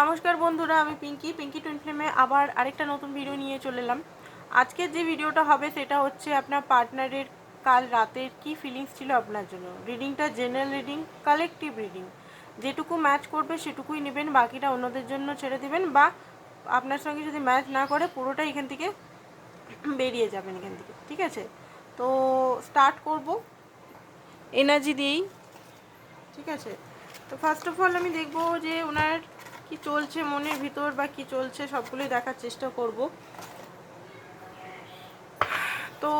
নমস্কার বন্ধুরা, আমি পিঙ্কি। পিঙ্কি টুইন ফ্লেমে আবার আরেকটা নতুন ভিডিও নিয়ে চলে এলাম। আজকের যে ভিডিওটা হবে সেটা হচ্ছে আপনার পার্টনারের কাল রাতের কি ফিলিংস ছিল আপনার জন্য? রিডিংটা জেনারেল রিডিং কালেকটিভ রিডিং যেটুকু ম্যাচ করবে সেটুকুই নেবেন, বাকিটা অন্যদের জন্য ছেড়ে দেবেন বা আপনার সঙ্গে যদি ম্যাচ না করে পুরোটা এখান থেকে বেরিয়ে যাবেন এখান থেকে। ঠিক আছে? তো স্টার্ট করব। এনার্জি দিয়েই। ঠিক আছে? তো ফার্স্ট অফ অল আমি দেখব যে ওনার কি চলছে মনের ভিতর বা কি চলছে সবগুলোই দেখার চেষ্টা করব। তো,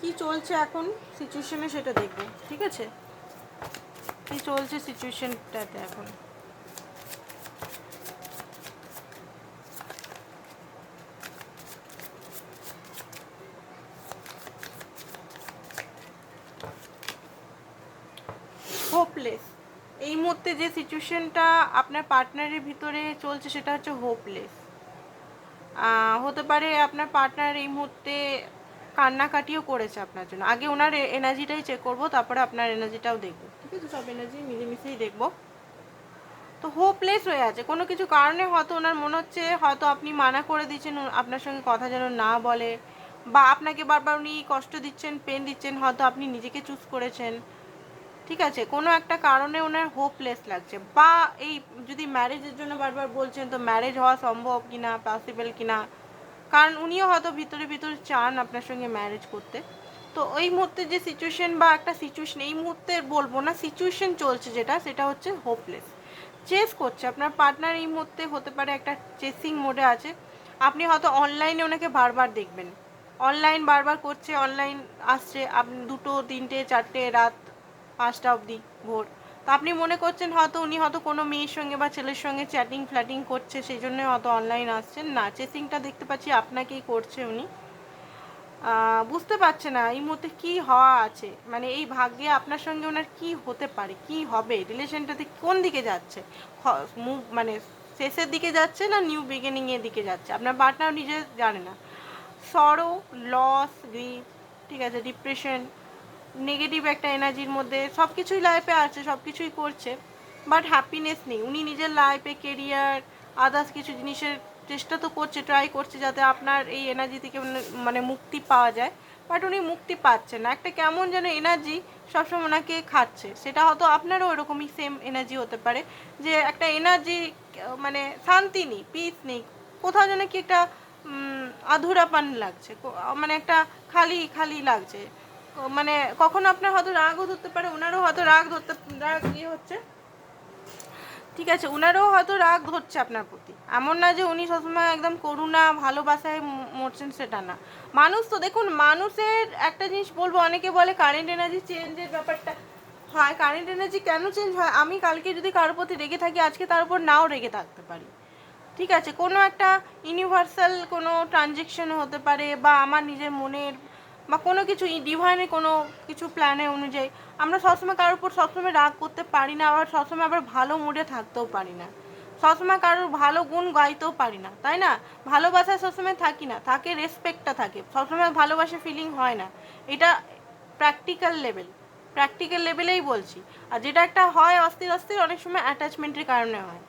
কি চলছে এখন সিচুয়েশনে সেটা দেখব, ঠিক আছে? কি চলছে সিচুয়েশনটাতে এখন? হোপলেস এই মুহূর্তে যে সিচুয়েশনটা আপনার পার্টনারের ভিতরে চলছে সেটা হচ্ছে হোপলেস হতে পারে আপনার পার্টনার এই মুহূর্তে কান্নাকাটিও করেছে আপনার জন্য। আগে ওনার এনার্জিটাই চেক করব, তারপরে আপনার এনার্জিটাও দেখব। ঠিক আছে? সব এনার্জি মিলেমিশেই দেখব। তো হোপলেস হয়ে আছে। কোনো কিছু কারণে হয়তো ওনার মনে হচ্ছে, হয়তো আপনি মানা করে দিচ্ছেন, আপনার সঙ্গে কথা যেন না বলে, বা আপনাকে বারবার উনি কষ্ট দিচ্ছেন পেন দিচ্ছেন, হয়তো আপনি নিজেকে চুজ করেছেন। ঠিক আছে? কোনো একটা কারণে ওনার হোপলেস লাগছে। বা এই যদি ম্যারেজের জন্য বারবার বলছেন, তো ম্যারেজ হওয়া সম্ভব কি কিনা পসিবল কিনা? কারণ উনিও হয়তো ভিতরে ভিতরে চান আপনার সঙ্গে ম্যারেজ করতে। তো ওই মুহূর্তে যে সিচুয়েশন বা একটা সিচুয়েশন এই মুহূর্তে বলব না সিচুয়েশন চলছে যেটা, সেটা হচ্ছে হোপলেস চেস করছে। আপনার পার্টনার এই মুহূর্তে হতে পারে একটা চেসিং মোডে আছে। আপনি হয়তো অনলাইনে ওনাকে বারবার দেখবেন। অনলাইন বারবার করছে অনলাইন আসছে আপনি দুটো, তিনটে, চারটে, রাত পাঁচটা অবধি ভোর। তো আপনি মনে করছেন হয়তো উনি হয়তো কোনো মেয়ের সঙ্গে বা ছেলের সঙ্গে চ্যাটিং ফ্ল্যাটিং করছে, সেই জন্য হয়তো অনলাইন আসছেন? না চেসিংটা দেখতে পাচ্ছি আপনাকেই করছে উনি। বুঝতে পারছে না এই মুহূর্তে কি হওয়া আছে। মানে এই ভাগ্যে আপনার সঙ্গে ওনার কি হতে পারে, কি হবে? রিলেশনটাতে কোন দিকে যাচ্ছে? হ- মু- মানে শেষের দিকে যাচ্ছে না নিউ বিগিনিং এর দিকে যাচ্ছে? আপনার পার্টনার নিজে জানে না। সরো লস গ্রিফ ঠিক আছে ডিপ্রেশন নেগেটিভ একটা এনার্জির মধ্যে সব কিছুই লাইফে আছে সব কিছুই করছে বাট হ্যাপিনেস নেই। উনি নিজের লাইফে কেরিয়ার আদার্স কিছু জিনিসের চেষ্টা তো করছে ট্রাই করছে যাতে আপনার এই এনার্জি থেকে মানে মুক্তি পাওয়া যায় বাট উনি মুক্তি পাচ্ছেন না। একটা কেমন যেন এনার্জি সবসময় ওনাকে খাচ্ছে। সেটা হয়তো আপনারও ওরকমই সেম এনার্জি হতে পারে, যে একটা এনার্জি মানে শান্তি নেই পিস নেই। কোথাও যেন কি একটা আধুরাপান লাগছে মানে একটা খালি খালি লাগছে। মানে কখনো আপনার হয়তো রাগও ধরতে পারে ওনারও হয়তো রাগ ধরতে, রাগ ইয়ে হচ্ছে। ঠিক আছে ওনারও হয়তো রাগ ধরছে আপনার প্রতি। এমন না যে উনি সবসময় একদম করুণা, ভালোবাসায় মরছেন সেটা না। মানুষ তো, দেখুন, মানুষের একটা জিনিস বলব, অনেকে বলে কারেন্ট এনার্জি চেঞ্জের ব্যাপারটা হয়। কারেন্ট এনার্জি কেন চেঞ্জ হয়? আমি কালকে যদি কারোর প্রতি রেগে থাকি, আজকে তার উপর নাও রেগে থাকতে পারি। ঠিক আছে, কোনো একটা ইউনিভার্সাল কোনো ট্রানজেকশন হতে পারে বা আমার নিজের মনের বা কোনো কিছু ডিভাইনের কোনো কিছু প্ল্যানে অনুযায়ী, আমরা সবসময় কারোর উপর সবসময় রাগ করতে পারি না আবার সবসময় আবার ভালো মুডে থাকতেও পারি না। সবসময় কারোর ভালো গুণ গাইতেও পারি না, তাই না? ভালোবাসায় সবসময় থাকি না, থাকে রেসপেক্টটা থাকে, সবসময় ভালোবাসা ফিলিং হয় না। এটা প্র্যাকটিক্যাল লেভেল প্র্যাকটিক্যাল লেভেলেই বলছি। আর যেটা একটা হয় অস্থির অস্থির অনেক সময় অ্যাটাচমেন্টের কারণে হয়।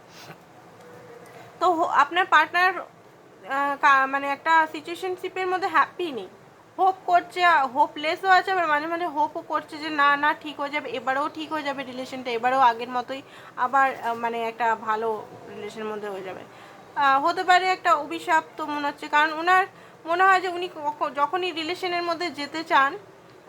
তো আপনার পার্টনার মানে একটা সিচুয়েশনশিপের মধ্যে হ্যাপি নেই। হোপ করছে হোপলেসও আছে, আবার মাঝে মাঝে হোপও করছে যে না না, ঠিক হয়ে যাবে, এবারেও ঠিক হয়ে যাবে রিলেশনটা এবারেও আগের মতোই আবার মানে একটা ভালো রিলেশনের মধ্যে হয়ে যাবে। হতে পারে একটা অভিশাপ তো মনে হচ্ছে, কারণ ওনার মনে হয় যে উনি যখনই রিলেশনের মধ্যে যেতে চান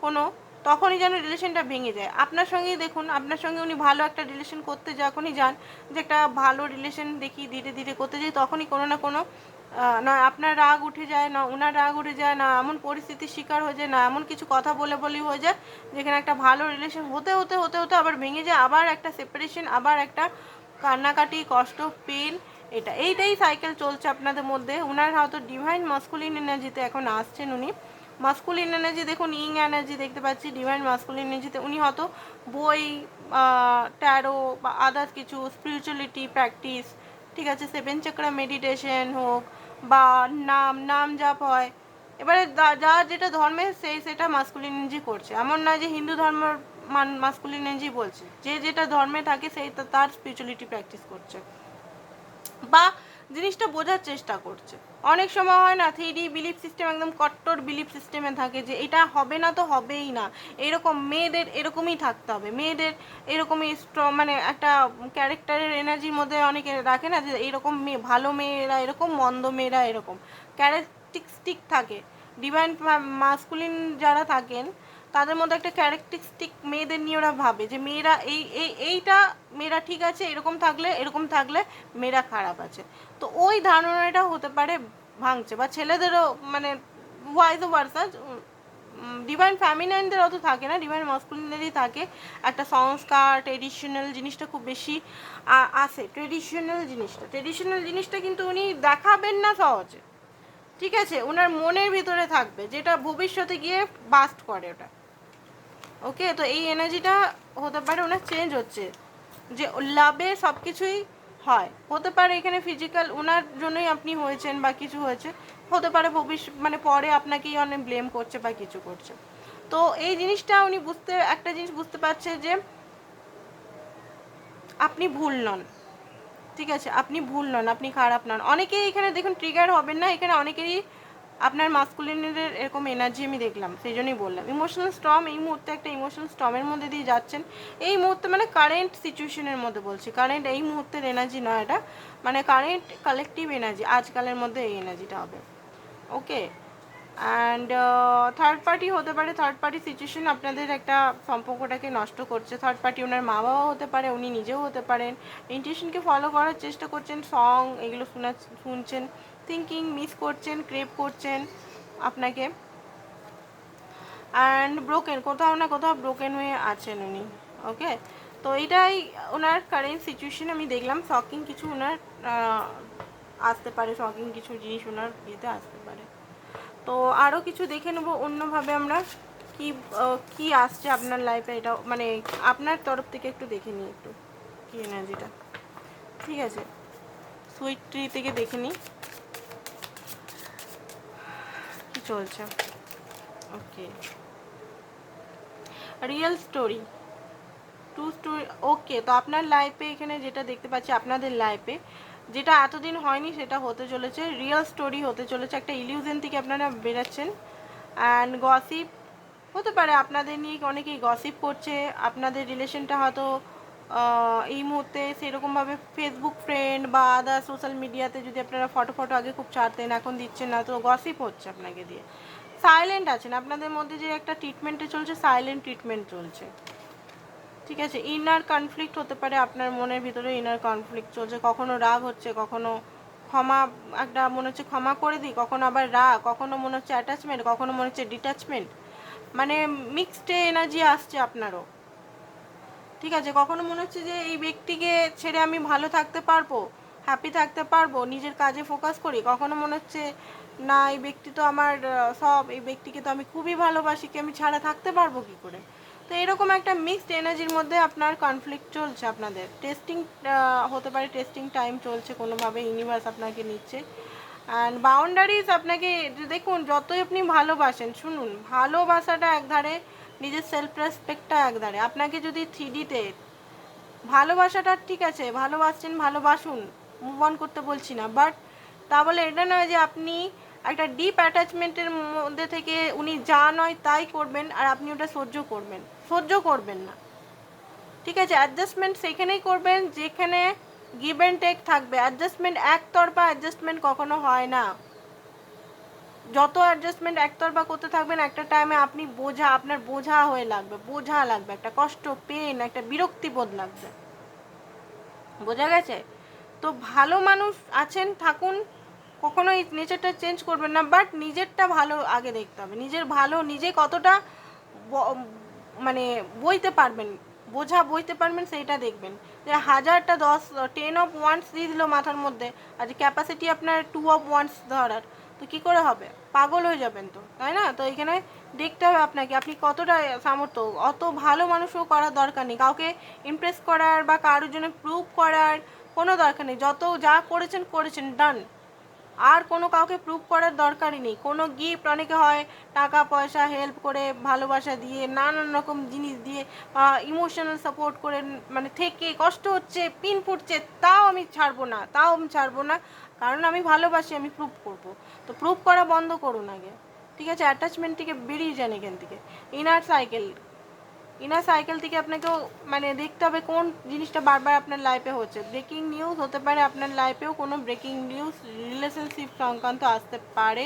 কোনো, তখনই যেন রিলেশনটা ভেঙে যায়। আপনার সঙ্গেই দেখুন, আপনার সঙ্গে উনি ভালো একটা রিলেশন করতে যখনই যান, যে একটা ভালো রিলেশন দেখি, ধীরে ধীরে করতে যাই, তখনই কোনো না কোনো না, আপনার রাগ উঠে যায় না ওনার রাগ উঠে যায় না, এমন পরিস্থিতির শিকার হয়ে যায় না, এমন কিছু কথা বলে বলেই হয়ে যায়, যেখানে একটা ভালো রিলেশন হতে হতে হতে হতে আবার ভেঙে যায়, আবার একটা সেপারেশন আবার একটা কান্নাকাটি, কষ্ট পেন এটা। এইটাই সাইকেল চলছে আপনাদের মধ্যে। ওনার হয়তো ডিভাইন মাস্কুলিন এনার্জিতে এখন আসছেন উনি। মাস্কুলিন এনার্জি দেখুন ইং এনার্জি দেখতে পাচ্ছি ডিভাইন মাস্কুলিন এনার্জিতে উনি হয়তো বই ট্যারো বা আদার্স কিছু স্পিরিচুয়ালিটি প্র্যাকটিস ঠিক আছে সেভেন চক্রা মেডিটেশন হোক বা নাম নাম জাপ হয় এবারে যা- যেটা ধর্মে সেই সেটা মাস্কুলিন এনার্জি করছে। এমন নয় যে হিন্দু ধর্ম মাস্কুলিন এনার্জি বলছে। যে যেটা ধর্মে থাকে, সেই তার স্পিরিচুয়ালিটি প্র্যাকটিস করছে। বা জিনিসটা বোঝার চেষ্টা করছে। অনেক সময় হয় না থ্রি ডি বিলিফ সিস্টেম একদম কট্টর বিলিফ সিস্টেমে থাকে যে এটা হবে না তো হবেই না। এরকম মেয়েদের এরকমই থাকতে হবে। মেয়েদের এরকমই স্ট্রং মানে একটা ক্যারেক্টারের এনার্জির মধ্যে অনেকে রাখে না যে এরকম মেয়ে ভালো মেয়েরা এরকম, মন্দ মেয়েরা এরকম। ক্যারেক্টারিস্টিক থাকে। ডিভাইন মাস্কুলিন যারা থাকেন, তাদের মধ্যে একটা ক্যারেক্টারিস্টিক মেয়েদের নিয়ে ওরা ভাবে যে মেয়েরা এই, এইটা মেয়েরা ঠিক আছে, এরকম থাকলে এরকম থাকলে মেয়েরা খারাপ আছে। তো ওই ধারণাটা হতে পারে ভাঙছে বা ছেলেদেরও মানে ওয়াইজ ভার্সা ডিভাইন ফ্যামিনাইনদের অত থাকে না ডিভাইন মাস্কুলিনেরই থাকে। একটা সংস্কার ট্রেডিশনাল জিনিসটা খুব বেশি আ- আসে ট্রেডিশনাল জিনিসটা। ট্রেডিশনাল জিনিসটা কিন্তু উনি দেখাবেন না সহজে। ঠিক আছে? ওনার মনের ভিতরে থাকবে, যেটা ভবিষ্যতে গিয়ে বাস্ট করে ওটা। ওকে তো এই এনার্জিটা হতে পারে ওনার চেঞ্জ হচ্ছে। যে লাভে সব কিছুই হয়। হতে পারে এখানে ফিজিক্যাল ওনার জন্যই আপনি হয়েছেন বা কিছু হয়েছে। হতে পারে ভবিষ্যৎ মানে পরে আপনাকেই অনেক ব্লেম করছে বা কিছু করছে। তো এই জিনিসটা উনি বুঝতে, একটা জিনিস বুঝতে পারছে যে আপনি ভুল নন। ঠিক আছে? আপনি ভুল নন, আপনি খারাপ নন। অনেকেই এখানে দেখুন ট্রিগার হবেন না। এখানে অনেকেরই আপনার মাস্কুলিনের এরকম এনার্জি আমি দেখলাম, সেই জন্যই বললাম। ইমোশনাল স্টর্ম এই মুহূর্তে একটা ইমোশনাল স্টর্মের মধ্যে দিয়ে যাচ্ছেন। এই মুহূর্তে মানে কারেন্ট সিচুয়েশনের মধ্যে বলছি। কারেন্ট এই মুহূর্তের এনার্জি নয় এটা। মানে কারেন্ট কালেকটিভ এনার্জি আজকালের মধ্যে এই এনার্জিটা হবে। ওকে অ্যান্ড থার্ড পার্টি হতে পারে থার্ড পার্টি সিচুয়েশন আপনাদের একটা সম্পর্কটাকে নষ্ট করছে। থার্ড পার্টি ওনার মা বাবা হতে পারে, উনি নিজেও হতে পারেন। ইন্টিউশনকে ফলো করার চেষ্টা করছেন সং এগুলো শোনা, শুনছেন। থিঙ্কিং মিস করছেন ক্রেপ করছেন আপনাকে। অ্যান্ড ব্রোকেন কোথাও না কোথাও ব্রোকেন হয়ে আছেন উনি ওকে তো এইটাই ওনার কারেন্ট সিচুয়েশন আমি দেখলাম শকিং কিছু ওনার আসতে পারে শকিং কিছু জিনিস ওনার ইয়েতে আসতে পারে। তো আরও কিছু দেখে নেব, অন্যভাবে আমরা কি কি আসছে আপনার লাইফে এটা মানে আপনার তরফ থেকে একটু দেখে নিই একটু, কি এনার্জিটা ঠিক আছে সুইট ট্রি থেকে দেখে নিই কি চলছে। Okay real story to story okay তো আপনার লাইফে এখানে যেটা দেখতে পাচ্ছি, আপনাদের লাইফে যেটা এতদিন হয়নি সেটা হতে চলেছে রিয়েল স্টোরি হতে চলেছে, একটা ইলিউশন থেকে আপনারা বেরাচ্ছেন। অ্যান্ড গসিপ হতে পারে, আপনাদের নিয়ে অনেকেই গসিপ করছে, আপনাদের রিলেশনটা হয়তো এই মুহূর্তে সেরকমভাবে ফেসবুক ফ্রেন্ড বা আদার সোশ্যাল মিডিয়াতে যদি আপনারা ফটো ফটো আগে খুব ছাড়তেন, এখন দিচ্ছেন না, তো গসিপ হচ্ছে আপনাকে দিয়ে। সাইলেন্ট আছেন, আপনাদের মধ্যে যে একটা ট্রিটমেন্টে চলছে সাইলেন্ট ট্রিটমেন্ট চলছে। ঠিক আছে ইনার কনফ্লিক্ট হতে পারে আপনার মনের ভিতরে ইনার কনফ্লিক্ট চলছে, কখনো রাগ হচ্ছে, কখনো ক্ষমা, একটা মনে হচ্ছে ক্ষমা করে দিই, কখনো আবার রাগ, কখনো মনে হচ্ছে অ্যাটাচমেন্ট কখনো মনে হচ্ছে ডিট্যাচমেন্ট মানে মিক্সড এনার্জি আসছে আপনারও। ঠিক আছে, কখনো মনে হচ্ছে যে এই ব্যক্তিকে ছেড়ে আমি ভালো থাকতে পারব হ্যাপি থাকতে পারব, নিজের কাজে ফোকাস করি? কখনো মনে হচ্ছে, না, এই ব্যক্তি তো আমার সব, এই ব্যক্তিকে তো আমি খুবই ভালোবাসি, কি আমি ছাড়া থাকতে পারব কি করে? তো এরকম একটা মিক্সড এনার্জির মধ্যে আপনার কনফ্লিক্ট চলছে আপনাদের। টেস্টিং হতে পারে টেস্টিং টাইম চলছে, কোনোভাবে ইউনিভার্স আপনাকে নিচ্ছে। অ্যান্ড বাউন্ডারিজ আপনাকে দেখুন, যতই আপনি ভালোবাসেন, শুনুন, ভালোবাসাটা একধারে নিজের সেলফ রেসপেক্টটা একধারে আপনাকে যদি থ্রিডিতে ভালোবাসাটা ঠিক আছে, ভালোবাসছেন, ভালোবাসুন মুভ অন করতে বলছি না বাট তা বলে এটা নয় যে আপনি একটা ডিপ অ্যাটাচমেন্টের মধ্যে থেকে উনি যা নয় তাই করবেন আর আপনি ওটা সহ্য করবেন। সহ্য করবেন না। ঠিক আছে? অ্যাডজাস্টমেন্ট সেখানেই করবেন যেখানে গিভ অ্যান্ড টেক থাকবে। অ্যাডজাস্টমেন্ট একতরফা অ্যাডজাস্টমেন্ট কখনো হয় না। যত অ্যাডজাস্টমেন্ট একতরফা করতে থাকবেন, একটা টাইমে আপনি বোঝা, আপনার বোঝা হয়ে লাগবে, বোঝা লাগবে, একটা কষ্ট পেন একটা বিরক্তি বোধ লাগবে। বোঝা গেছে? তো ভালো মানুষ আছেন, থাকুন কখনো এই নেচারটা চেঞ্জ করবেন না বাট নিজেরটা ভালো আগে দেখতে হবে। নিজের ভালো নিজে কতটা মানে বইতে পারবেন, বোঝা বইতে পারবেন, সেইটা দেখবেন। যে হাজারটা দশ টেন অফ ওয়ান্স দিয়ে দিল মাথার মধ্যে আর ক্যাপাসিটি আপনার টু অফ ওয়ান্স ধরার। তো কি করে হবে? পাগল হয়ে যাবেন তো, তাই না? তো এখানে দেখতে হবে আপনাকে, আপনি কতটা সামর্থ্য, অত ভালো মানুষও করার দরকার নেই। কাউকে ইমপ্রেস করার বা কারোর জন্য প্রুভ করার কোনো দরকার নেই। যত যা করেছেন করেছেন ডান আর কোনো কাউকে প্রুভ করার দরকারই নেই। কোনো গিফট অনেকে হয় টাকা, পয়সা হেল্প করে, ভালোবাসা দিয়ে, নানান রকম জিনিস দিয়ে ইমোশনাল সাপোর্ট করে মানে থেকে কষ্ট হচ্ছে পিন ফুটছে, তাও আমি ছাড়বো না, তাও আমি ছাড়বো না। কারণ আমি ভালোবাসি, আমি প্রুভ করব। তো প্রুভ করা বন্ধ করুন আগে। ঠিক আছে? অ্যাটাচমেন্ট থেকে বেরিয়ে যান এখান থেকে। ইনার সাইকেল ইনার সাইকেল থেকে আপনাকেও মানে দেখতে হবে কোন জিনিসটা বারবার আপনার লাইফে হচ্ছে। ব্রেকিং নিউজ হতে পারে আপনার লাইফেও কোনো ব্রেকিং নিউজ রিলেশনশিপ সংক্রান্ত আসতে পারে।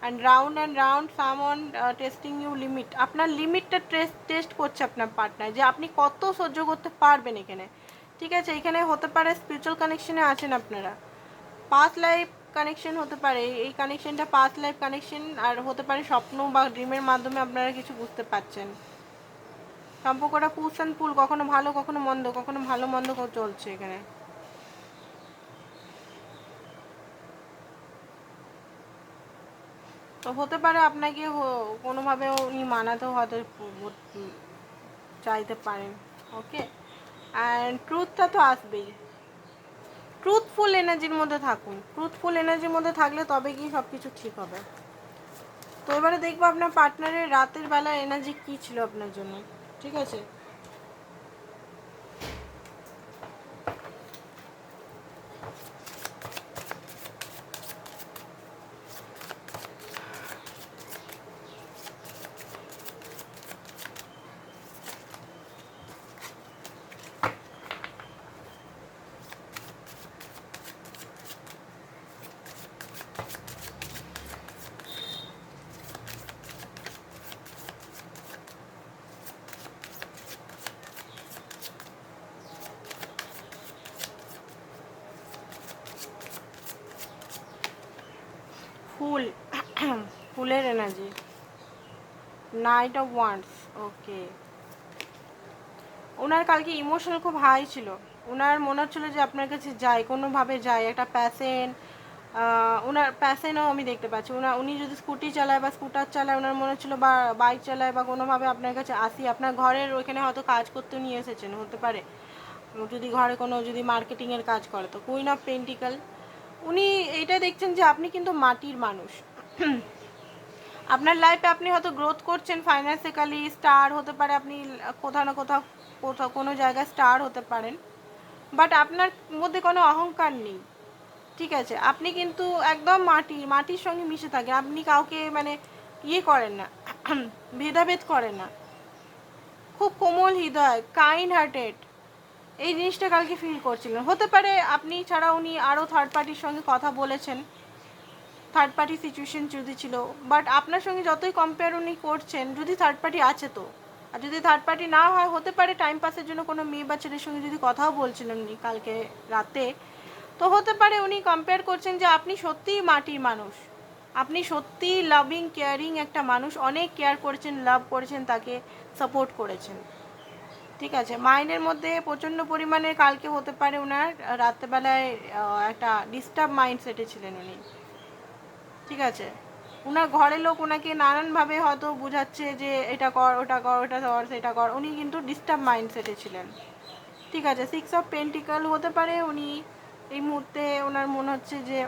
And round and round someone testing you limit আপনার লিমিটটা টেস্ট টেস্ট করছে আপনার পার্টনার যে আপনি কত সহ্য করতে পারবেন এখানে। ঠিক আছে? এখানে হতে পারে স্পিরিচুয়াল কানেকশনে আছেন আপনারা। পাস লাইফ কানেকশন হতে পারে, এই কানেকশনটা পাস লাইফ কানেকশন আর হতে পারে স্বপ্ন বা ড্রিমের মাধ্যমে আপনারা কিছু বুঝতে পারছেন। সম্পর্কটা পুষ অ্যান্ড পুল কখনো ভালো, কখনো মন্দ, কখনো ভালো, মন্দ চলছে এখানে। তো হতে পারে আপনাকে কোনোভাবে উনি মানাতেও হয়তো চাইতে পারেন ওকে অ্যান্ড ট্রুথটা তো আসবেই। ট্রুথফুল এনার্জির মধ্যে থাকুন। ট্রুথফুল এনার্জির মধ্যে থাকলে তবে কি সব কিছু ঠিক হবে। তো এবারে দেখব আপনার পার্টনারের রাতের বেলা এনার্জি কী ছিল আপনার জন্য। ঠিক আছে ফুল ফুলের energy knight of wands okay ওনার কালকে ইমোশনাল খুব হাই ছিল। ওনার মনে হচ্ছিল যে আপনার কাছে যায় কোনোভাবে যায় একটা প্যাসেন ওনার প্যাসেনও আমি দেখতে পাচ্ছি। ওনার উনি যদি স্কুটি চালায় বা স্কুটার চালায়, ওনার মনে হচ্ছিল বা বাইক চালায় বা কোনোভাবে আপনার কাছে আসি, আপনার ঘরের ওইখানে হয়তো কাজ করতে নিয়ে এসেছেন, হতে পারে। যদি ঘরে কোনো, যদি মার্কেটিংয়ের কাজ করে, তো কুইন অফ পেন্টিক্যাল উনি এইটা দেখছেন যে আপনি কিন্তু মাটির মানুষ। আপনার লাইফে আপনি হয়তো গ্রোথ করছেন ফাইন্যান্সিক্যালি স্টার হতে পারে, আপনি কোথাও না কোথাও কোথাও কোনো জায়গায় স্টার হতে পারেন। বাট আপনার মধ্যে কোনো অহংকার নেই। ঠিক আছে? আপনি কিন্তু একদম মাটি, মাটির সঙ্গে মিশে থাকেন। আপনি কাউকে মানে ইয়ে করেন না, ভেদাভেদ করেন না। খুব কোমল হৃদয় কাইন্ড হার্টেড এই জিনিসটা কালকে ফিল করছিলেন। হতে পারে আপনি ছাড়া উনি আরও থার্ড পার্টির সঙ্গে কথা বলেছেন। থার্ড পার্টি সিচুয়েশন যদি ছিল বাট আপনার সঙ্গে যতই কম্পেয়ার উনি করছেন, যদি থার্ড পার্টি আছে তো, আর যদি থার্ড পার্টি না হয়, হতে পারে টাইম পাসের জন্য কোনো মেয়ে বা ছেলের সঙ্গে যদি কথাও বলছিলেন উনি কালকে রাতে, তো হতে পারে উনি কম্পেয়ার করছেন যে আপনি সত্যিই মাটির মানুষ। আপনি সত্যিই লাভিং কেয়ারিং একটা মানুষ, অনেক কেয়ার করেছেন লাভ করেছেন, তাকে সাপোর্ট করেছেন। ঠিক আছে মাইন্ডের মধ্যে প্রচণ্ড পরিমাণে কালকে হতে পারে ওনার রাত্রেবেলায় একটা ডিস্টার্ব মাইন্ড সেটে ছিলেন উনি। ঠিক আছে। ওনার ঘরের লোক ওনাকে নানানভাবে হয়তো বোঝাচ্ছে যে এটা কর, ওটা কর ওটা কর, সেটা কর। উনি কিন্তু ডিস্টার্ব মাইন্ডসেটে ছিলেন। ঠিক আছে সিক্স অফ পেন্টিক্যাল হতে পারে উনি এই মুহূর্তে ওনার মনে হচ্ছে যে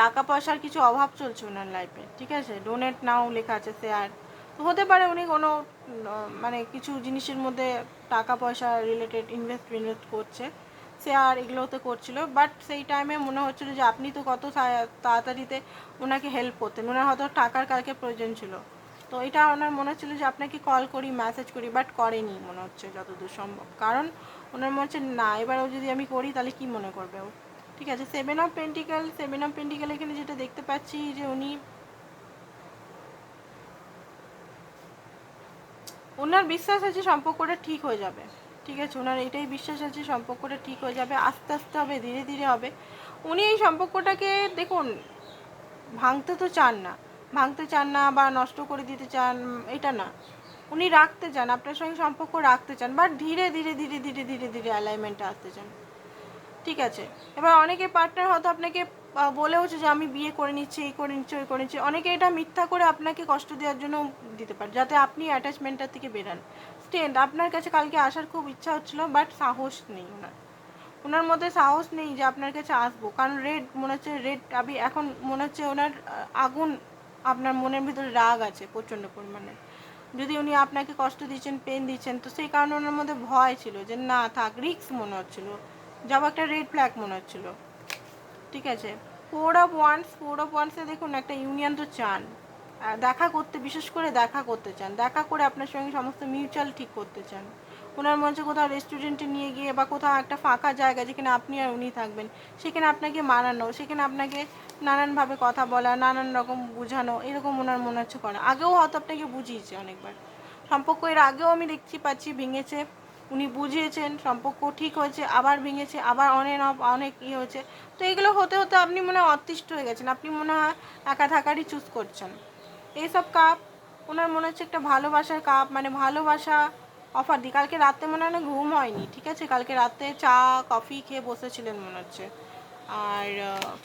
টাকা পয়সার কিছু অভাব চলছে ওনার লাইফে ঠিক আছে ডোনেট নাও লেখা আছে শেয়ার তো হতে পারে উনি কোনো মানে কিছু জিনিসের মধ্যে টাকা পয়সা রিলেটেড ইনভেস্ট ইনভেস্ট করছে। শেয়ার এগুলোতে করছিল। বাট সেই টাইমে মনে হচ্ছিল যে আপনি তো কত তাড়াতাড়িতে ওনাকে হেল্প করতেন। ওনার হয়তো টাকার কালকে প্রয়োজন ছিল। তো এটা ওনার মনে হচ্ছিল যে আপনাকে কল করি মেসেজ করি বাট করেনি মনে হচ্ছে যতদূর সম্ভব। কারণ ওনার মনে হচ্ছে, না এবারেও যদি আমি করি, তাহলে কি মনে করবে ও? ঠিক আছে seven of pentacles seven of pentacles এখানে যেটা দেখতে পাচ্ছি যে উনি ওনার বিশ্বাস আছে সম্পর্কটা ঠিক হয়ে যাবে। ঠিক আছে ওনার এটাই বিশ্বাস আছে সম্পর্কটা ঠিক হয়ে যাবে আস্তে আস্তে হবে ধীরে ধীরে হবে। উনি এই সম্পর্কটাকে দেখুন ভাঙতে তো চান না ভাঙতে চান না বা নষ্ট করে দিতে চান এটা না। উনি রাখতে চান আপনার সঙ্গে সম্পর্ক রাখতে চান বাট ধীরে ধীরে ধীরে ধীরে ধীরে ধীরে অ্যালাইনমেন্টে আসতে চান। ঠিক আছে এবার অনেকে পার্টনার হয়তো আপনাকে আহ, বলেওছে যে আমি বিয়ে করে নিচ্ছি এই করে নিচ্ছি ওই করে নিচ্ছি। অনেকে এটা মিথ্যা করে আপনাকে কষ্ট দেওয়ার জন্য দিতে পারে যাতে আপনি অ্যাটাচমেন্টটার থেকে বেরান স্টেন্ড আপনার কাছে কালকে আসার খুব ইচ্ছা হচ্ছিল বাট সাহস নেই ওনার। ওনার মধ্যে সাহস নেই যে আপনার কাছে আসব, কারণ রেড মনে হচ্ছে রেড আমি এখন মনে হচ্ছে ওনার আগুন, আপনার মনের ভিতরে রাগ আছে প্রচণ্ড পরিমাণে। যদি উনি আপনাকে কষ্ট দিচ্ছেন পেন দিচ্ছেন, তো সেই কারণে ওনার মধ্যে ভয় ছিল যে না থাক রিক্স মনে হচ্ছিল। যাব একটা রেড ফ্ল্যাগ মনে হচ্ছিল। ঠিক আছে? Four of wands four of ওয়ান্সে দেখুন, একটা ইউনিয়ন তো চান। দেখা করতে, বিশেষ করে দেখা করতে চান, দেখা করে আপনার সঙ্গে সমস্ত মিউচুয়াল ঠিক করতে চান। ওনার মনে হচ্ছে কোথাও রেস্টুরেন্টে নিয়ে গিয়ে বা কোথাও একটা ফাঁকা জায়গা যেখানে আপনি আর উনি থাকবেন, সেখানে আপনাকে মানানো, সেখানে আপনাকে নানানভাবে কথা বলা, নানান রকম বোঝানো, এরকম ওনার মনে হচ্ছে করা। আগেও হয়তো আপনাকে বুঝিয়েছে অনেকবার। সম্পর্ক এর আগেও আমি দেখছি পাচ্ছি, ভেঙেছে। উনি বুঝিয়েছেন, সম্পর্ক ঠিক হয়েছে, আবার ভেঙেছে, আবার অনেক অনেক ইয়ে হয়েছে। তো এগুলো হতে হতে আপনি মনে হয় অতিষ্ঠ হয়ে গেছেন। আপনি মনে হয় একা থাকারই চুজ করছেন। এইসব কাপ ওনার মনে হচ্ছে একটা ভালোবাসার কাপ মানে ভালোবাসা অফার দিই কালকে রাতে মনে হয় ঘুম হয়নি, ঠিক আছে? কালকে রাতে চা কফি খেয়ে বসেছিলেন মনে হচ্ছে। আর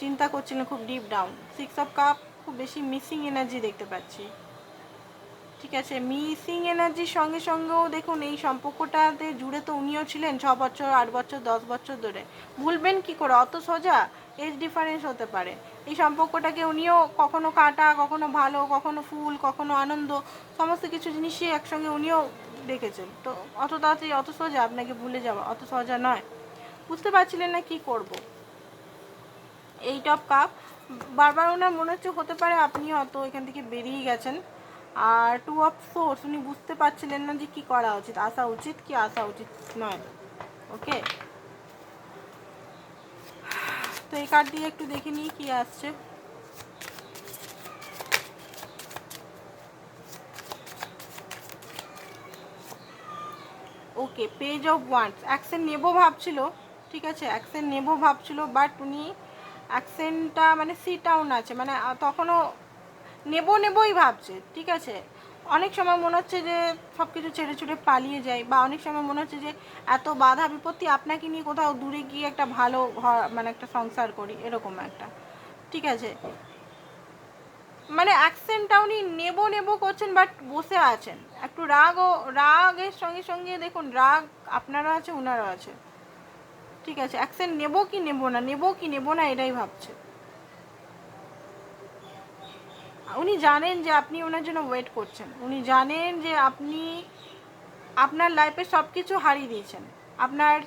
চিন্তা করছিলেন খুব deep down six of cups খুব বেশি মিসিং এনার্জি দেখতে পাচ্ছি। ঠিক আছে? মিসিং এনার্জির সঙ্গে সঙ্গেও দেখুন, এই সম্পর্কটাতে জুড়ে তো উনিও ছিলেন, ছ বছর, আট বছর, দশ বছর ধরে। ভুলবেন কি করে? অত সোজা? এজ ডিফারেন্স হতে পারে। এই সম্পর্কটাকে উনিও কখনো কাটা, কখনো ভালো, কখনো ফুল, কখনো আনন্দ, সমস্ত কিছু জিনিসই একসঙ্গে উনিও দেখেছেন। তো অত তাড়াতাড়ি, অত সোজা আপনাকে ভুলে যাওয়া, অত সোজা নয়। বুঝতে পারছিলেন না কি করব? এই টপ কাপ বারবার ওনার মনে হচ্ছে হতে পারে আপনি অত এখান থেকে বেরিয়ে গেছেন। আর টু অফ সোর্স উনি বুঝতে পারছিলেন না যে কি করা উচিত, আসা উচিত কি আসা উচিত নয়। ওকে তো এই কার্ড দিয়ে একটু দেখে নিই কি আসছে। Okay page of wands action নেব ভাবছিল, ঠিক আছে অ্যাকশন নেব ভাবছিল বাট উনি অ্যাকশনটা মানে সি টাউন আছে মানে তখনও নেব নেবোই ভাবছে, ঠিক আছে। অনেক সময় মনে হচ্ছে যে সব কিছু ছেড়ে ছুড়ে পালিয়ে যায় বা অনেক সময় মনে হচ্ছে যে এত বাধা বিপত্তি আপনাকে নিয়ে কোথাও দূরে গিয়ে একটা ভালো মানে একটা সংসার করি, এরকম একটা। ঠিক আছে? মানে অ্যাকসেন্টটা উনি নেব নেব করছেন বাট বসে আছেন। একটু রাগও, রাগের সঙ্গে সঙ্গে দেখুন, রাগ আপনারও আছে ওনারও আছে। ঠিক আছে? অ্যাকসেন্ট নেব কি নেব না, নেব কি নেব না, এটাই ভাবছে। উনি জানেন যে আপনি ওনার জন্য ওয়েট করছেন। উনি জানেন যে আপনি আপনার লাইফে সব কিছু হারিয়ে দিয়েছেন। আপনার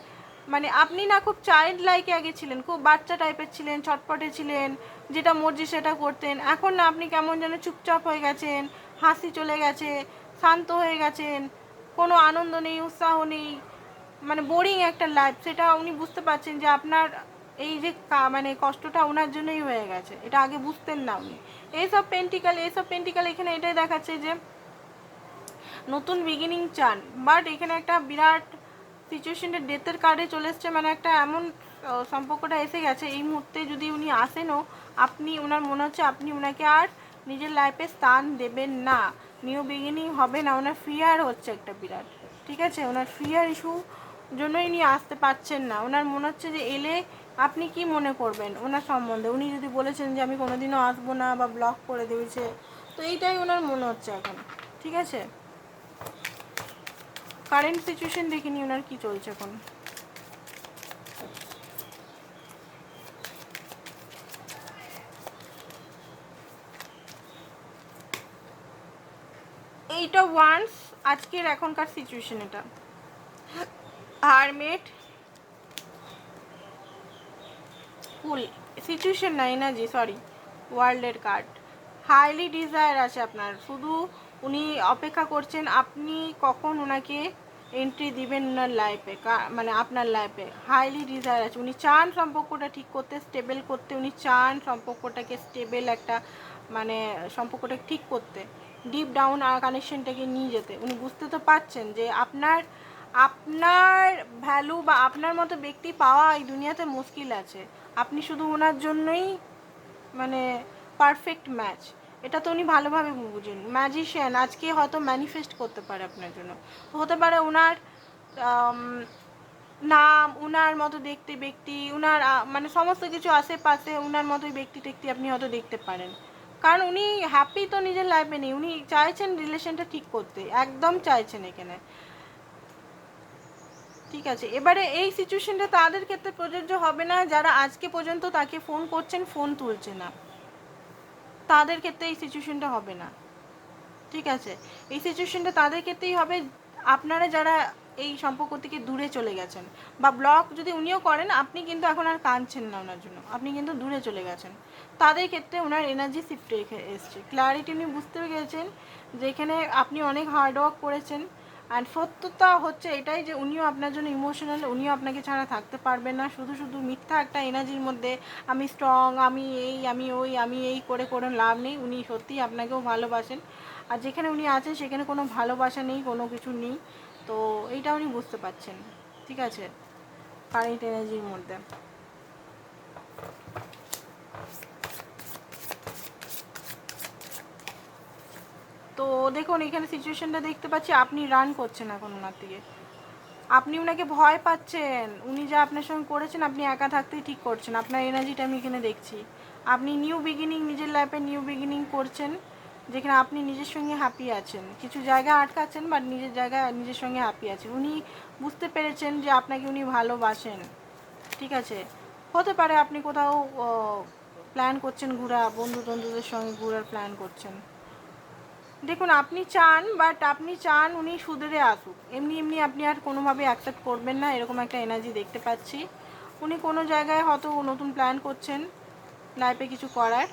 মানে আপনি না খুব চাইল্ড লাইকে আগে ছিলেন, খুব বাচ্চা টাইপের ছিলেন, ছটপটে ছিলেন, যেটা মর্জি সেটা করতেন। এখন না আপনি কেমন যেন চুপচাপ হয়ে গেছেন, হাসি চলে গেছে, শান্ত হয়ে গেছেন, কোনো আনন্দ নেই, উৎসাহ নেই মানে বোরিং একটা লাইফ সেটা উনি বুঝতে পারছেন যে আপনার এই যে মানে কষ্টটা ওনার জন্যই হয়ে গেছে। এটা আগে বুঝতেন না উনি। এইসব পেন্টিক্যাল এইসব পেন্টিক্যাল এখানে এটাই দেখাচ্ছে যে নতুন বিগিনিং চান। বাট এখানে একটা বিরাট সিচুয়েশনটা ডেথের কার্ডে চলে এসছে। মানে একটা এমন সম্পর্কটা এসে গেছে। এই মুহূর্তে যদি উনি আসেনও আপনি ওনার মনে হচ্ছে আপনি ওনাকে আর নিজের লাইফে স্থান দেবেন না। নিউ বিগিনিং হবে না। ওনার ফিয়ার হচ্ছে একটা বিরাট। ঠিক আছে? ওনার ফিয়ার ইস্যু জন্যই উনি আসতে পারছেন না। ওনার মনে হচ্ছে যে এলে আপনি কি মনে করবেন ওনার সম্বন্ধে? উনি যদি বলেছেন যে আমি কোনোদিনও আসব না বা ব্লক করে দিয়েছে, তো এইটাই ওনার মনে হচ্ছে এখন, ঠিক আছে? কারেন্ট সিচুয়েশন দেখিনি ওনার কি চলছে এখন? এইটা ওয়ান্স আজকের এখনকার সিচুয়েশন এটা। হারমেট ফুল সিচুয়েশন না এনার্জি সরি ওয়ার্ল্ডের কার্ড হাইলি ডিজায়ার আছে আপনার, শুধু উনি অপেক্ষা করছেন আপনি কখন ওনাকে এন্ট্রি দিবেন ওনার লাইফে মানে আপনার লাইফে হাইলি ডিজায়ার আছে, উনি চান সম্পর্কটা ঠিক করতে স্টেবল করতে, উনি চান সম্পর্কটাকে স্টেবল একটা মানে সম্পর্কটা ঠিক করতে। ডিপ ডাউন কানেকশনটাকে নিয়ে যেতে। উনি বুঝতে তো পারছেন যে আপনার আপনার ভ্যালু বা আপনার মতো ব্যক্তি পাওয়া এই দুনিয়াতে মুশকিল আছে। আপনি শুধু ওনার জন্যই মানে পারফেক্ট ম্যাচ এটা তো উনি ভালোভাবে বুঝেন। ম্যাজিশিয়ান আজকে হয়তো ম্যানিফেস্ট করতে পারে আপনার জন্য। হতে পারে ওনার নাম, উনার মতো দেখতে ব্যক্তি, উনার মানে সমস্ত কিছু আশেপাশে উনার মতোই ব্যক্তি টেক্তি আপনি হয়তো দেখতে পারেন। কারণ উনি হ্যাপি তো নিজের লাইফে নেই। উনি চাইছেন রিলেশনটা ঠিক করতে। একদম চাইছেন এখানে। ঠিক আছে। এবারে এই সিচুয়েশনটা তাদের ক্ষেত্রে প্রযোজ্য হবে না। যারা আজকে পর্যন্ত তাকে ফোন করছেন ফোন তুলছে না। তাদের ক্ষেত্রে এই সিচুয়েশনটা হবে না। ঠিক আছে? এই সিচুয়েশনটা তাদের ক্ষেত্রেই হবে। আপনারা যারা এই সম্পর্ক থেকে দূরে চলে গেছেন বা ব্লক যদি উনিও করেন, আপনি কিন্তু এখন আর কাঁদছেন না ওনার জন্য। আপনি কিন্তু দূরে চলে গেছেন। তাদের ক্ষেত্রে ওনার এনার্জি শিফট রেখে এসছে। ক্লারিটি উনি বুঝতে পেরেছেন যেখানে আপনি অনেক হার্ডওয়ার্ক করেছেন। অ্যান্ড সত্যতা হচ্ছে এটাই যে উনিও আপনার জন্য ইমোশনাল উনিও আপনাকে ছাড়া থাকতে পারবেন না। শুধু শুধু মিথ্যা একটা এনার্জির মধ্যে, আমি স্ট্রং আমি এই, আমি ওই, আমি এই করে করে লাভ নেই। উনি সত্যিই আপনাকেও ভালোবাসেন। আর যেখানে উনি আছেন, সেখানে কোনো ভালোবাসা নেই, কোনো কিছু নেই। তো এইটা উনি বুঝতে পারছেন। ঠিক আছে? কারেন্ট এনার্জির মধ্যে। তো দেখুন, এখানে সিচুয়েশনটা দেখতে পাচ্ছি, আপনি রান করছেন এখন ওনার থেকে আপনি ওনাকে ভয় পাচ্ছেন, উনি যা আপনার সঙ্গে করেছেন, আপনি একা থাকতেই ঠিক করছেন। আপনার এনার্জিটা আমি এখানে দেখছি। আপনি নিউ বিগিনিং নিজের লাইফে নিউ বিগিনিং করছেন, যেখানে আপনি নিজের সঙ্গে হ্যাপি আছেন। কিছু জায়গা আটকাচ্ছেন বাট নিজের জায়গা, নিজের সঙ্গে হ্যাপি আছেন। উনি বুঝতে পেরেছেন যে আপনাকে উনি ভালোবাসেন। ঠিক আছে? হতে পারে আপনি কোথাও প্ল্যান করছেন ঘোরা বন্ধু বন্ধুদের সঙ্গে ঘোরার প্ল্যান করছেন। দেখুন, আপনি চান বাট আপনি চান উনি সুদেরে আসুক। এমনি এমনি আপনি আর কোনোভাবে অ্যাকসেপ্ট করবেন না, এরকম একটা এনার্জি দেখতে পাচ্ছি। উনি কোনো জায়গায় হয়তো নতুন প্ল্যান করছেন লাইফে কিছু করার।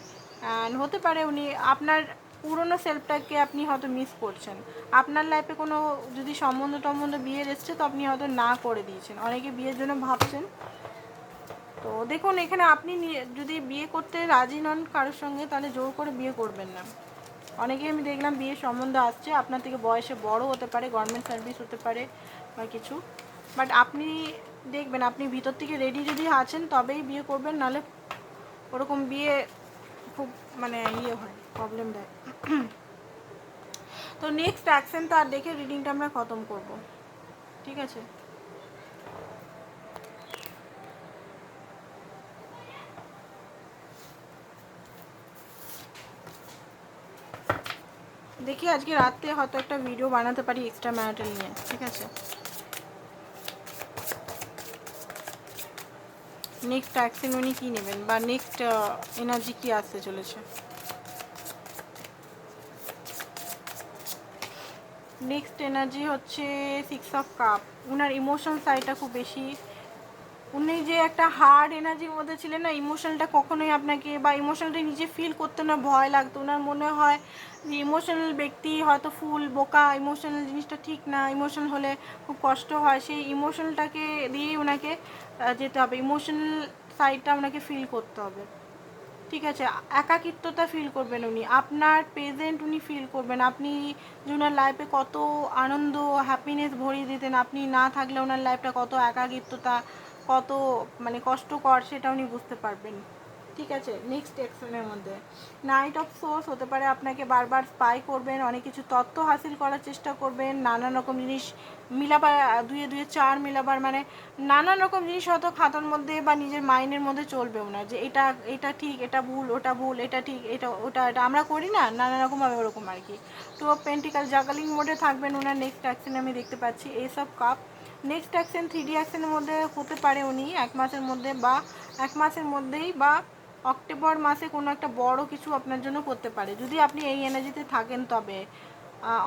অ্যান্ড হতে পারে উনি, আপনার পুরনো সেলফটাকে আপনি হয়তো মিস করছেন। আপনার লাইফে কোনো যদি সম্বন্ধ টম্বন্ধ বিয়ের এসছে, তো আপনি হয়তো না করে দিয়েছেন। অনেকে বিয়ের জন্য ভাবছেন। তো দেখুন, এখানে আপনি যদি বিয়ে করতে রাজি নন কারোর সঙ্গে, তাহলে জোর করে বিয়ে করবেন না। অনেকে আমি দেখলাম বিয়ের সম্বন্ধ আসছে, আপনার থেকে বয়সে বড় হতে পারে গভর্নমেন্ট সার্ভিস হতে পারে বা কিছু। বাট আপনি দেখবেন, আপনি ভিতর থেকে রেডি যদি আছেন, তবেই বিয়ে করবেন, নাহলে ওরকম বিয়ে খুব মানে ইয়ে হয় প্রবলেম দেয়। তো নেক্সট অ্যাকশন তো আর দেখে রিডিংটা আমরা খতম করব। ঠিক আছে? দেখি আজকে রাতে হয়তো একটা ভিডিও বানাতে পারি এক্সট্রা ম্যারিটাল নিয়ে, ঠিক আছে? নেক্সট অ্যাকশন উনি কী নেবেন? বা নেক্সট এনার্জি কী আসতে চলেছে? নেক্সট এনার্জি হচ্ছে সিক্স অফ কাপ ওনার ইমোশন সাইডটা খুব বেশি। উনি যে একটা হার্ড এনার্জির মধ্যে ছিলেন না ইমোশনালটা কখনোই আপনাকে বা ইমোশনালটা নিজে ফিল করতে না ভয় লাগতো। ওনার মনে হয় যে ইমোশনাল ব্যক্তি হয়তো ফুল, বোকা ইমোশনাল জিনিসটা ঠিক না ইমোশনাল হলে খুব কষ্ট হয়, সেই ইমোশনালটাকে দিয়েই ওনাকে যেতে হবে ইমোশনাল সাইডটা ওনাকে ফিল করতে হবে। ঠিক আছে? একাকিত্বতা ফিল করবেন উনি, আপনার প্রেজেন্ট উনি ফিল করবেন। আপনি যে ওনার লাইফে কত আনন্দ হ্যাপিনেস ভরিয়ে দিতেন, আপনি না থাকলে ওনার লাইফটা কত একাকিত্বতা, কত মানে কষ্টকর, সেটা উনি বুঝতে পারবেন। ঠিক আছে নেক্সট অ্যাকশনের মধ্যে। নাইট অফ সোর্স হতে পারে, আপনাকে বারবার স্পাই করবেন, অনেক কিছু তথ্য হাসিল করার চেষ্টা করবেন, নানান রকম জিনিস মিলাবার, দুয়ে দুয়ে চার মিলাবার মানে নানান রকম জিনিস হয়তো খাতার মধ্যে বা নিজের মাইন্ডের মধ্যে চলবে ওনার যে এটা এটা ঠিক, এটা ভুল, ওটা ভুল, এটা ঠিক, এটা, ওটা, এটা। আমরা করি না নানা রকমভাবে ওরকম আর কি। অফ পেন্টিকাল জাগালিং মোডে থাকবেন ওনার নেক্সট অ্যাকশনে আমি দেখতে পাচ্ছি এইসব cup next action three D অ্যাকশনের মধ্যে হতে পারে উনি, এক মাসের মধ্যে বা, এক মাসের মধ্যেই বা অক্টোবর মাসে কোনো একটা বড় কিছু আপনার জন্য করতে পারে। যদি আপনি এই এনার্জিতে থাকেন তবে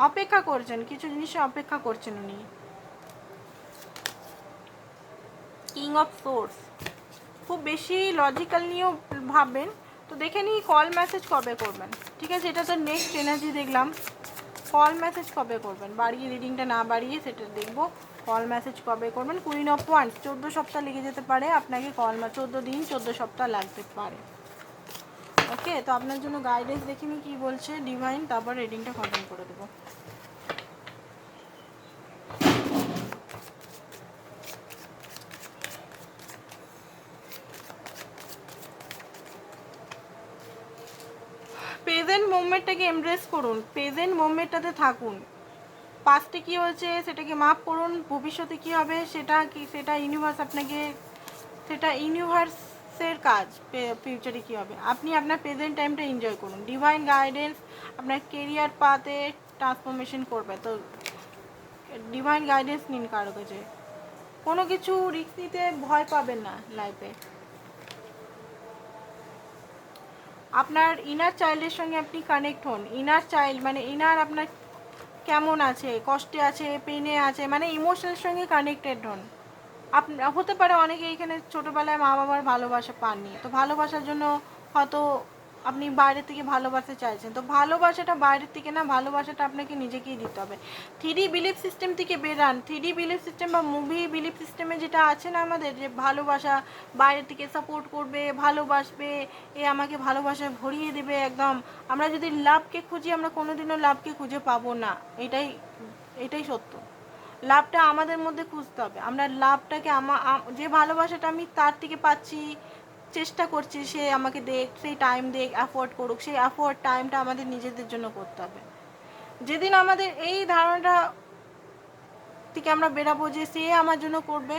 অপেক্ষা করছেন, কিছু জিনিসে অপেক্ষা করছেন উনি। কিং অফ সোর্স খুব বেশি লজিক্যাল নিয়েও ভাববেন, তো দেখে নিই কল মেসেজ কবে করবেন। ঠিক আছে, এটা তো নেক্সট এনার্জি দেখলাম। কল মেসেজ কবে করবেন? বাড়িয়ে রিডিংটা না বাড়িয়ে সেটা দেখব। কল মেসেজ কবে করবেন? কুইন অফ ওয়ান্স চোদ্দ সপ্তাহ লেগে যেতে পারে আপনাকে কল চোদ্দ দিন, চোদ্দ সপ্তাহ লাগতে পারে। ওকে তো আপনার জন্য গাইডেন্স দেখিনি কী বলছে ডিভাইন তারপর রিডিংটা কন্টিনিউ করে দেবো। প্রেজেন্ট মোমেন্টটাকে এমব্রেস করুন। প্রেজেন্ট মোমেন্টটাতে থাকুন। পাস্টে কি হয়েছে সেটাকে মাপ করুন, ভবিষ্যতে কি হবে, সেটা কি, সেটা ইউনিভার্স আপনাকে, সেটা ইউনিভার্সের কাজ ফিউচারে কি হবে। আপনি আপনার প্রেজেন্ট টাইমটা এনজয় করুন। ডিভাইন গাইডেন্স আপনার কেরিয়ার পাতে ট্রান্সফরমেশন করবে। তো ডিভাইন গাইডেন্স নিন কারও কাছে। কোনো কিছু রিস্ক নিতে ভয় পাবেন না লাইফে আপনার ইনার চাইল্ডের সঙ্গে আপনি কানেক্ট হন। ইনার চাইল্ড মানে ইনার আপনার কেমন আছে? কষ্টে আছে পেনে আছে? মানে ইমোশনের সঙ্গে কানেক্টেড হন। আপনার হতে পারে অনেকে এখানে ছোটোবেলায় মা বাবার ভালোবাসা পাননি। তো ভালোবাসার জন্য হয়তো আপনি বাইরে থেকে ভালোবাসতে চাইছেন। তো ভালোবাসাটা বাইরের থেকে না, ভালোবাসাটা আপনাকে নিজেকেই দিতে হবে। থ্রি বিলিফ সিস্টেম থেকে বেরান থ্রি বিলিফ সিস্টেম বা মুভি বিলিফ সিস্টেমে যেটা আছে না আমাদের, যে ভালোবাসা বাইরে থেকে সাপোর্ট করবে, ভালোবাসবে, এ আমাকে ভালোবাসায় ভরিয়ে দেবে একদম। আমরা যদি লাভকে খুঁজি, আমরা কোনোদিনও লাভকে খুঁজে পাবো না। এটাই এটাই সত্য। লাভটা আমাদের মধ্যে খুঁজতে হবে। আমরা লাভটাকে আমা, যে ভালোবাসাটা আমি তার থেকে পাচ্ছি চেষ্টা করছি সে আমাকে দেখ, সেই টাইম দেখ অ্যাফোর্ড করুক। সেই অ্যাফোর্ড টাইমটা আমাদের নিজেদের জন্য করতে হবে। যেদিন আমাদের এই ধারণাটা থেকে আমরা বেরাবো যে সে আমার জন্য করবে,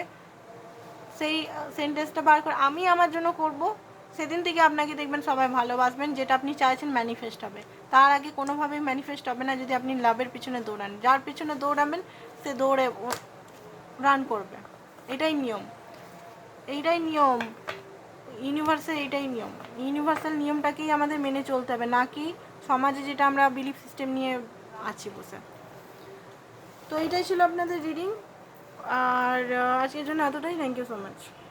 সেই সেন্টেন্সটা বার করে আমি আমার জন্য করব, সেদিন থেকে আপনাকে দেখবেন সবাই ভালোবাসবেন, যেটা আপনি চাইছেন ম্যানিফেস্ট হবে। তার আগে কোনোভাবেই ম্যানিফেস্ট হবে না যদি আপনি লাভের পিছনে দৌড়ান। যার পিছনে দৌড়াবেন, সে দৌড়ে রান করবে। এটাই নিয়ম। এইটাই নিয়ম। ইউনিভার্সাল এটাই নিয়ম। ইউনিভার্সাল নিয়মটাকেই আমাদের মেনে চলতে হবে, না কি সমাজে যেটা আমরা বিলিফ সিস্টেম নিয়ে আছি বসে। তো এটাই ছিল আপনাদের রিডিং আর আজকের জন্য এতটাই। Thank you so much